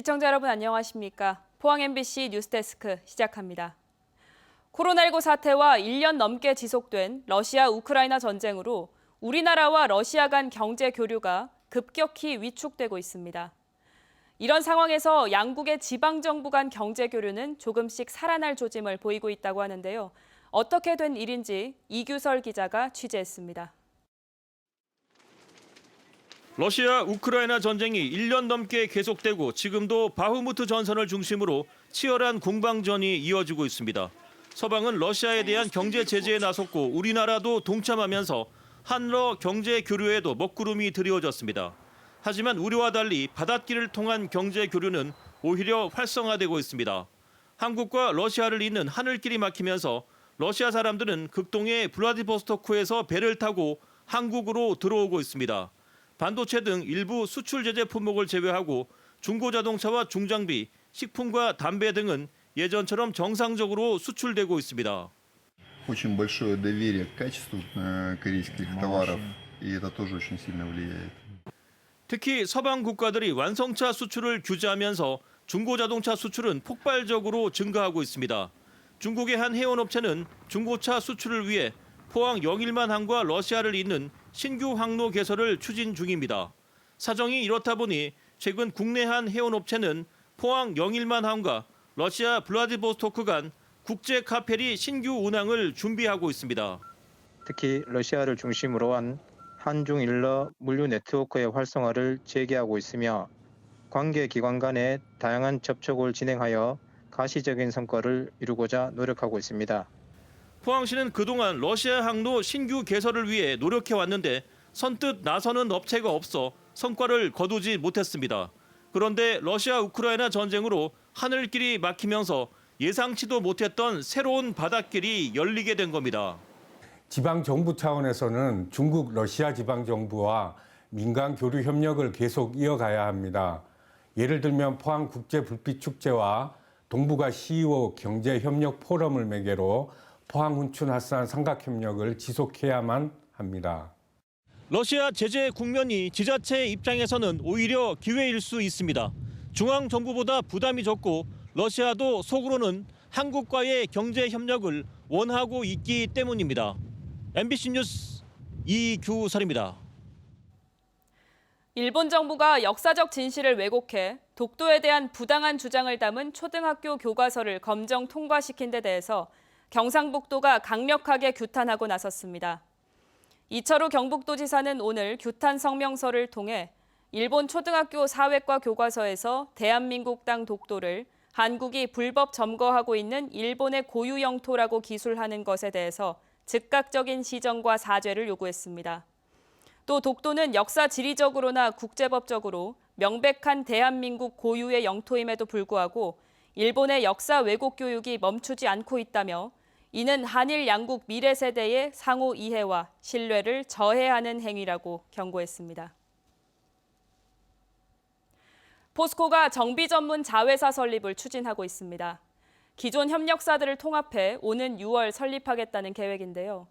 시청자 여러분 안녕하십니까? 포항 MBC 뉴스데스크 시작합니다. 코로나19 사태와 1년 넘게 지속된 러시아 우크라이나 전쟁으로 우리나라와 러시아 간 경제 교류가 급격히 위축되고 있습니다. 이런 상황에서 양국의 지방 정부 간 경제 교류는 조금씩 살아날 조짐을 보이고 있다고 하는데요. 어떻게 된 일인지 이규설 기자가 취재했습니다. 러시아 우크라이나 전쟁이 1년 넘게 계속되고 지금도 바흐무트 전선을 중심으로 치열한 공방전이 이어지고 있습니다. 서방은 러시아에 대한 경제 제재에 나섰고 우리나라도 동참하면서 한러 경제 교류에도 먹구름이 드리워졌습니다. 하지만 우려와 달리 바닷길을 통한 경제 교류는 오히려 활성화되고 있습니다. 한국과 러시아를 잇는 하늘길이 막히면서 러시아 사람들은 극동의 블라디보스토크에서 배를 타고 한국으로 들어오고 있습니다. 반도체 등 일부 수출 제재 품목을 제외하고 중고 자동차와 중장비, 식품과 담배 등은 예전처럼 정상적으로 수출되고 있습니다. Очень большое доверие к качеству э, корейских товаров, и это тоже очень сильно влияет. 특히 서방 국가들이 완성차 수출을 규제하면서 중고 자동차 수출은 폭발적으로 증가하고 있습니다. 중국의 한 해운업체는 중고차 수출을 위해 포항 영일만 항과 러시아를 잇는 신규 항로 개설을 추진 중입니다. 사정이 이렇다 보니 최근 국내 한 해운업체는 포항 영일만 항과 러시아 블라디보스토크 간 국제 카페리 신규 운항을 준비하고 있습니다. 특히 러시아를 중심으로 한 한중 일러 물류 네트워크의 활성화를 재개하고 있으며 관계 기관 간의 다양한 접촉을 진행하여 가시적인 성과를 이루고자 노력하고 있습니다. 포항시는 그동안 러시아 항로 신규 개설을 위해 노력해 왔는데 선뜻 나서는 업체가 없어 성과를 거두지 못했습니다. 그런데 러시아 우크라이나 전쟁으로 하늘길이 막히면서 예상치도 못했던 새로운 바닷길이 열리게 된 겁니다. 지방 정부 차원에서는 중국 러시아 지방 정부와 민간 교류 협력을 계속 이어가야 합니다. 예를 들면 포항 국제 불빛 축제와 동북아 CEO 경제 협력 포럼을 매개로 포항 훈춘 핫산 삼각 협력을 지속해야만 합니다. 러시아 제재 국면이 지자체 입장에서는 오히려 기회일 수 있습니다. 중앙 정부보다 부담이 적고 러시아도 속으로는 한국과의 경제 협력을 원하고 있기 때문입니다. MBC 뉴스 이규설입니다. 일본 정부가 역사적 진실을 왜곡해 독도에 대한 부당한 주장을 담은 초등학교 교과서를 검정 통과시킨 데 대해서 경상북도가 강력하게 규탄하고 나섰습니다. 이철우 경북도지사는 오늘 규탄 성명서를 통해 일본 초등학교 사회과 교과서에서 대한민국 땅 독도를 한국이 불법 점거하고 있는 일본의 고유 영토라고 기술하는 것에 대해서 즉각적인 시정과 사죄를 요구했습니다. 또 독도는 역사 지리적으로나 국제법적으로 명백한 대한민국 고유의 영토임에도 불구하고 일본의 역사 왜곡 교육이 멈추지 않고 있다며 이는 한일 양국 미래 세대의 상호 이해와 신뢰를 저해하는 행위라고 경고했습니다. 포스코가 정비 전문 자회사 설립을 추진하고 있습니다. 기존 협력사들을 통합해 오는 6월 설립하겠다는 계획인데요.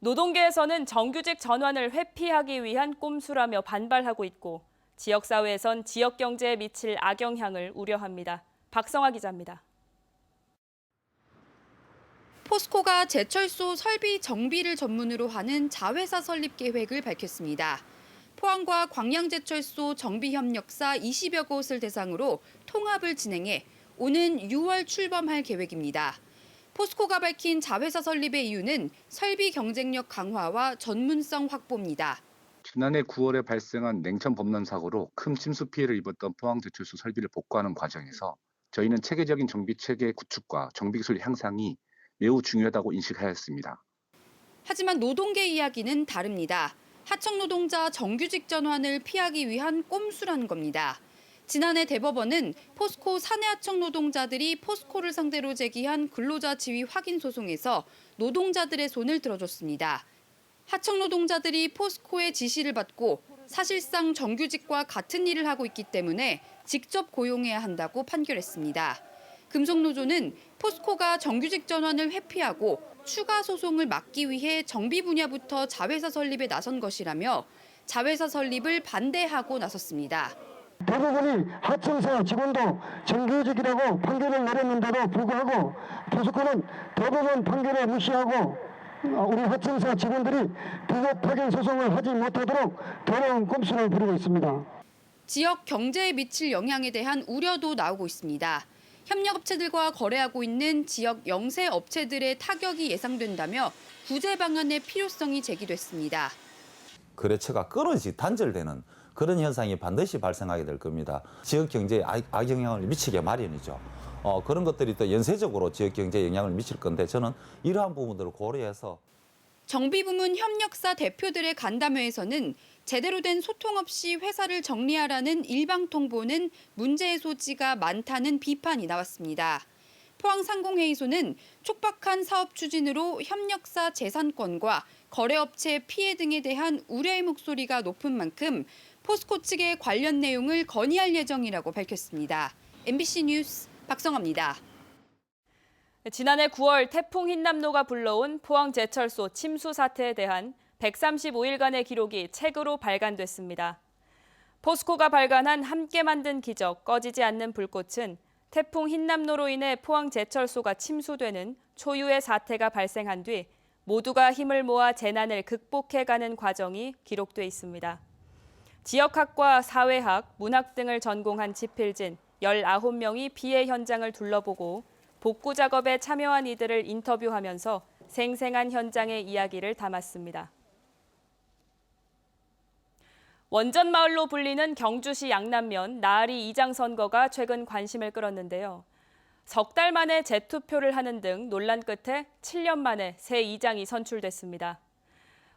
노동계에서는 정규직 전환을 회피하기 위한 꼼수라며 반발하고 있고 지역사회에선 지역 경제에 미칠 악영향을 우려합니다. 박성아 기자입니다. 포스코가 제철소 설비 정비를 전문으로 하는 자회사 설립 계획을 밝혔습니다. 포항과 광양제철소 정비협력사 20여 곳을 대상으로 통합을 진행해 오는 6월 출범할 계획입니다. 포스코가 밝힌 자회사 설립의 이유는 설비 경쟁력 강화와 전문성 확보입니다. 지난해 9월에 발생한 냉천 범람 사고로 큰 침수 피해를 입었던 포항제철소 설비를 복구하는 과정에서 저희는 체계적인 정비 체계 구축과 정비 기술 향상이 매우 중요하다고 인식하였습니다. 하지만 노동계 이야기는 다릅니다. 하청 노동자 정규직 전환을 피하기 위한 꼼수라는 겁니다. 지난해 대법원은 포스코 사내 하청 노동자들이 포스코를 상대로 제기한 근로자 지위 확인 소송에서 노동자들의 손을 들어줬습니다. 하청 노동자들이 포스코의 지시를 받고 사실상 정규직과 같은 일을 하고 있기 때문에 직접 고용해야 한다고 판결했습니다. 금속노조는 포스코가 정규직 전환을 회피하고 추가 소송을 막기 위해 정비 분야부터 자회사 설립에 나선 것이라며 자회사 설립을 반대하고 나섰습니다. 대부분이 하청사 직원도 정규직이라고 판결을 내렸는데도 불구하고 포스코는 대부분 판결을 무시하고 어, 우리 하청사 직원들이 비겁 파견 소송을 하지 못하도록 더러운 꼼수를 부리고 있습니다. 지역 경제에 미칠 영향에 대한 우려도 나오고 있습니다. 협력업체들과 거래하고 있는 지역 영세 업체들의 타격이 예상된다며 구제 방안의 필요성이 제기됐습니다. 거래처가 끊어지 단절되는 그런 현상이 반드시 발생하게 될 겁니다. 지역 경제에 악- 악영향을 미치게 마련이죠. 어, 그런 것들이 또 연쇄적으로 지역 경제에 영향을 미칠 건데 저는 이러한 부분들을 고려해서 정비부문 협력사 대표들의 간담회에서는 제대로 된 소통 없이 회사를 정리하라는 일방 통보는 문제의 소지가 많다는 비판이 나왔습니다. 포항상공회의소는 촉박한 사업 추진으로 협력사 재산권과 거래업체 피해 등에 대한 우려의 목소리가 높은 만큼 포스코 측의 관련 내용을 건의할 예정이라고 밝혔습니다. MBC 뉴스 박성아입니다. 지난해 9월 태풍 흰남노가 불러온 포항 제철소 침수 사태에 대한 135일간의 기록이 책으로 발간됐습니다. 포스코가 발간한 함께 만든 기적 꺼지지 않는 불꽃은 태풍 흰남노로 인해 포항 제철소가 침수되는 초유의 사태가 발생한 뒤 모두가 힘을 모아 재난을 극복해가는 과정이 기록돼 있습니다. 지역학과 사회학, 문학 등을 전공한 지필진 19명이 피해 현장을 둘러보고 복구 작업에 참여한 이들을 인터뷰하면서 생생한 현장의 이야기를 담았습니다. 원전 마을로 불리는 경주시 양남면 나아리 이장 선거가 최근 관심을 끌었는데요. 석 달 만에 재투표를 하는 등 논란 끝에 7년 만에 새 이장이 선출됐습니다.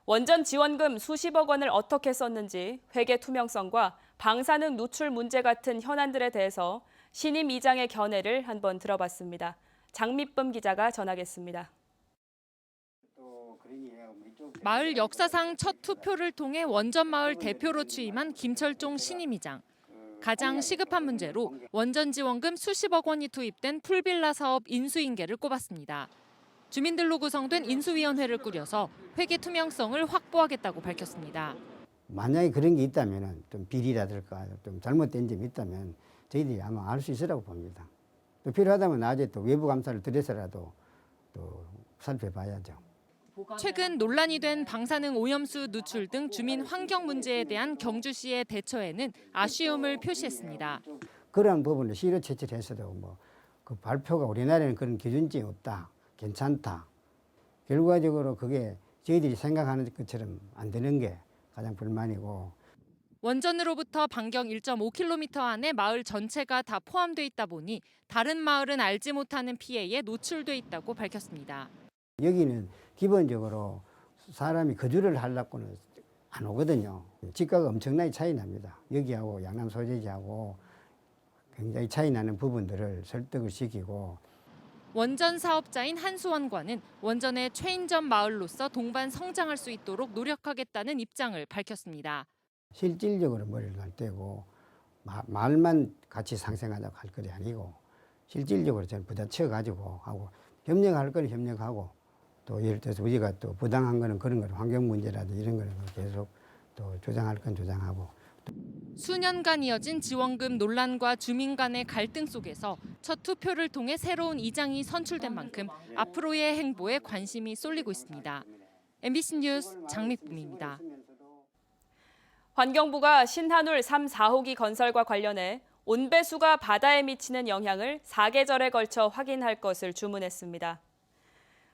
원전 지원금 수십억 원을 어떻게 썼는지 회계 투명성과 방사능 누출 문제 같은 현안들에 대해서 신임 이장의 견해를 한번 들어봤습니다. 장미쁨 기자가 전하겠습니다. 마을 역사상 첫 투표를 통해 원전 마을 대표로 취임한 김철종 신임이장. 가장 시급한 문제로 원전 지원금 수십억 원이 투입된 풀빌라 사업 인수인계를 꼽았습니다. 주민들로 구성된 인수위원회를 꾸려서 회계 투명성을 확보하겠다고 밝혔습니다. 만약에 그런 게 있다면 좀 비리라든가 좀 잘못된 점이 있다면 저희들이 아마 알 수 있으라고 봅니다. 또 필요하다면 나중에 또 외부 감사를 들여서라도 또 살펴봐야죠. 최근 논란이 된 방사능 오염수 누출 등 주민 환경 문제에 대한 경주시의 대처에는 아쉬움을 표시했습니다. 그런 부분을 시로 채취해서도 뭐 그 발표가 우리나라에는 그런 기준점이 없다, 괜찮다. 결과적으로 그게 저희들이 생각하는 것처럼 안 되는 게 가장 불만이고 원전으로부터 반경 1.5km 안에 마을 전체가 다 포함돼 있다 보니 다른 마을은 알지 못하는 피해에 노출돼 있다고 밝혔습니다. 여기는 기본적으로 사람이 거주를 하려고는 안 오거든요. 집가가 엄청나게 차이 납니다. 여기하고 양남 소재지하고 굉장히 차이 나는 부분들을 설득을 시키고 원전 사업자인 한수원과는 원전의 최인전 마을로서 동반 성장할 수 있도록 노력하겠다는 입장을 밝혔습니다. 실질적으로 머리를 갈 때고 마- 말만 같이 상생하자고 할 것이 아니고 실질적으로 저는 부딪혀 가지고 하고 협력할 거는 협력하고 또 예를 들어서 우리가 또 부당한 거는 그런 거는 환경 문제라든지 이런 거는 계속 또 주장할 건 주장하고 수년간 이어진 지원금 논란과 주민 간의 갈등 속에서 첫 투표를 통해 새로운 이장이 선출된 만큼 앞으로의 행보에 관심이 쏠리고 있습니다. MBC 뉴스 장미쁨입니다. 환경부가 신한울 3, 4호기 건설과 관련해 온배수가 바다에 미치는 영향을 4계절에 걸쳐 확인할 것을 주문했습니다.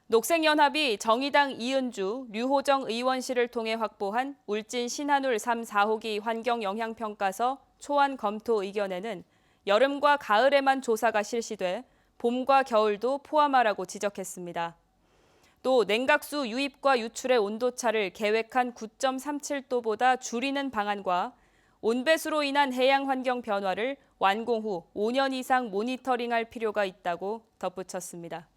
녹색연합이 정의당 이은주, 류호정 의원실을 통해 확보한 울진 신한울 3, 4호기 환경영향평가서 초안 검토 의견에는 여름과 가을에만 조사가 실시돼 봄과 겨울도 포함하라고 지적했습니다. 또 냉각수 유입과 유출의 온도차를 계획한 9.37도보다 줄이는 방안과 온배수로 인한 해양 환경 변화를 완공 후 5년 이상 모니터링할 필요가 있다고 덧붙였습니다.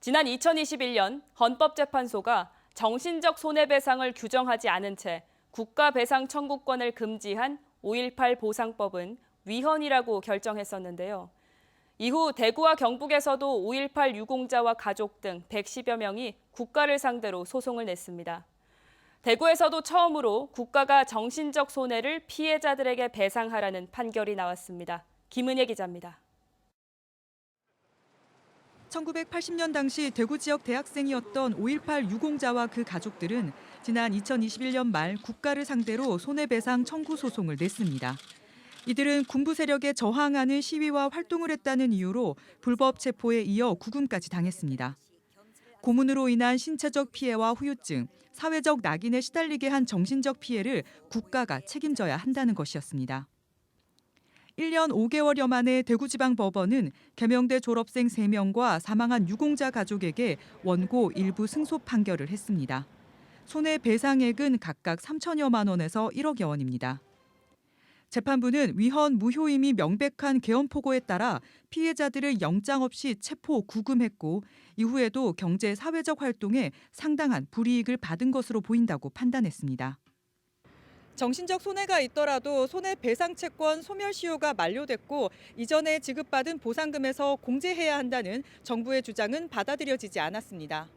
지난 2021년 헌법재판소가 정신적 손해배상을 규정하지 않은 채 국가배상 청구권을 금지한 5.18 보상법은 위헌이라고 결정했었는데요. 이후 대구와 경북에서도 5.18 유공자와 가족 등 110여 명이 국가를 상대로 소송을 냈습니다. 대구에서도 처음으로 국가가 정신적 손해를 피해자들에게 배상하라는 판결이 나왔습니다. 김은혜 기자입니다. 1980년 당시 대구 지역 대학생이었던 5.18 유공자와 그 가족들은 지난 2021년 말 국가를 상대로 손해배상 청구 소송을 냈습니다. 이들은 군부 세력에 저항하는 시위와 활동을 했다는 이유로 불법 체포에 이어 구금까지 당했습니다. 고문으로 인한 신체적 피해와 후유증, 사회적 낙인에 시달리게 한 정신적 피해를 국가가 책임져야 한다는 것이었습니다. 1년 5개월여 만에 대구지방법원은 개명대 졸업생 3명과 사망한 유공자 가족에게 원고 일부 승소 판결을 했습니다. 손해 배상액은 각각 3천여만 원에서 1억여 원입니다. 재판부는 위헌 무효임이 명백한 개헌포고에 따라 피해자들을 영장 없이 체포 구금했고 이후에도 경제 사회적 활동에 상당한 불이익을 받은 것으로 보인다고 판단했습니다. 정신적 손해가 있더라도 손해배상 채권 소멸시효가 만료됐고 이전에 지급받은 보상금에서 공제해야 한다는 정부의 주장은 받아들여지지 않았습니다.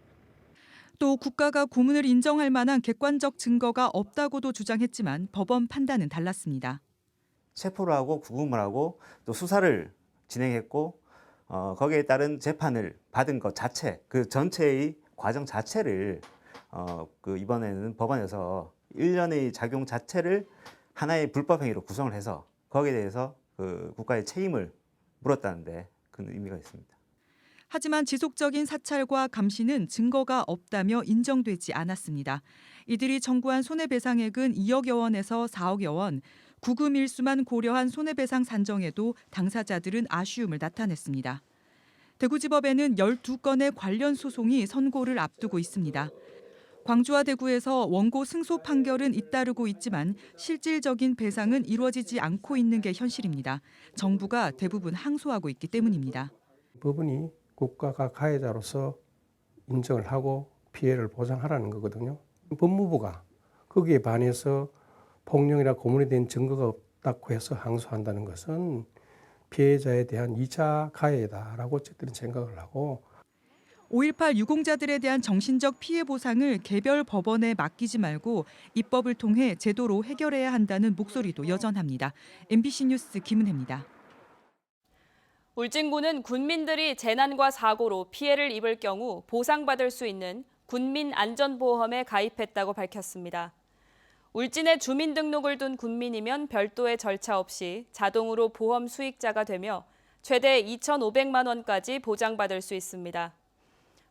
또 국가가 고문을 인정할 만한 객관적 증거가 없다고도 주장했지만 법원 판단은 달랐습니다. 체포를 하고 구금을 하고 또 수사를 진행했고 어, 거기에 따른 재판을 받은 것 자체 그 전체의 과정 자체를 어, 그 이번에는 법원에서 일련의 작용 자체를 하나의 불법 행위로 구성을 해서 거기에 대해서 그 국가의 책임을 물었다는데 그 의미가 있습니다. 하지만 지속적인 사찰과 감시는 증거가 없다며 인정되지 않았습니다. 이들이 청구한 손해배상액은 2억여 원에서 4억여 원, 구금 일수만 고려한 손해배상 산정에도 당사자들은 아쉬움을 나타냈습니다. 대구지법에는 12건의 관련 소송이 선고를 앞두고 있습니다. 광주와 대구에서 원고 승소 판결은 잇따르고 있지만 실질적인 배상은 이루어지지 않고 있는 게 현실입니다. 정부가 대부분 항소하고 있기 때문입니다. 법원이 국가가 가해자로서 인정을 하고 피해를 보상하라는 거거든요. 법무부가 거기에 반해서 폭력이나 고문에 대한 증거가 없다고 해서 항소한다는 것은 피해자에 대한 2차 가해다라고 저들은 생각을 하고 5.18 유공자들에 대한 정신적 피해 보상을 개별 법원에 맡기지 말고 입법을 통해 제도로 해결해야 한다는 목소리도 여전합니다. MBC 뉴스 김은혜입니다. 울진군은 군민들이 재난과 사고로 피해를 입을 경우 보상받을 수 있는 군민 안전보험에 가입했다고 밝혔습니다. 울진에 주민등록을 둔 군민이면 별도의 절차 없이 자동으로 보험 수익자가 되며 최대 2,500만 원까지 보장받을 수 있습니다.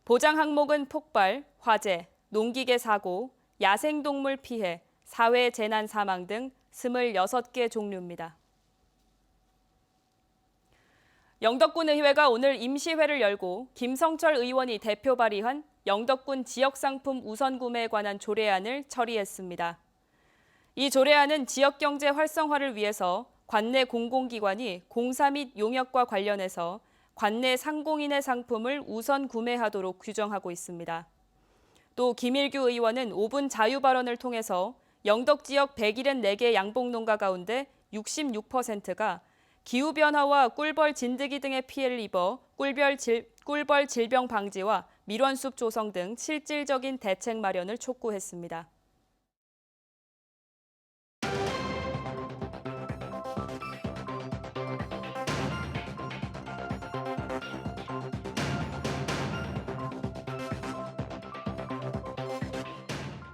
보장 항목은 폭발, 화재, 농기계 사고, 야생동물 피해, 사회 재난 사망 등 26개 종류입니다. 영덕군 의회가 오늘 임시회를 열고 김성철 의원이 대표 발의한 영덕군 지역상품 우선 구매에 관한 조례안을 처리했습니다. 이 조례안은 지역경제 활성화를 위해서 관내 공공기관이 공사 및 용역과 관련해서 관내 상공인의 상품을 우선 구매하도록 규정하고 있습니다. 또 김일규 의원은 5분 자유 발언을 통해서 영덕 지역 174개 양봉 농가 가운데 66%가 기후 변화와 꿀벌 진드기 등의 피해를 입어 꿀벌, 질, 꿀벌 질병 방지와 밀원숲 조성 등 실질적인 대책 마련을 촉구했습니다.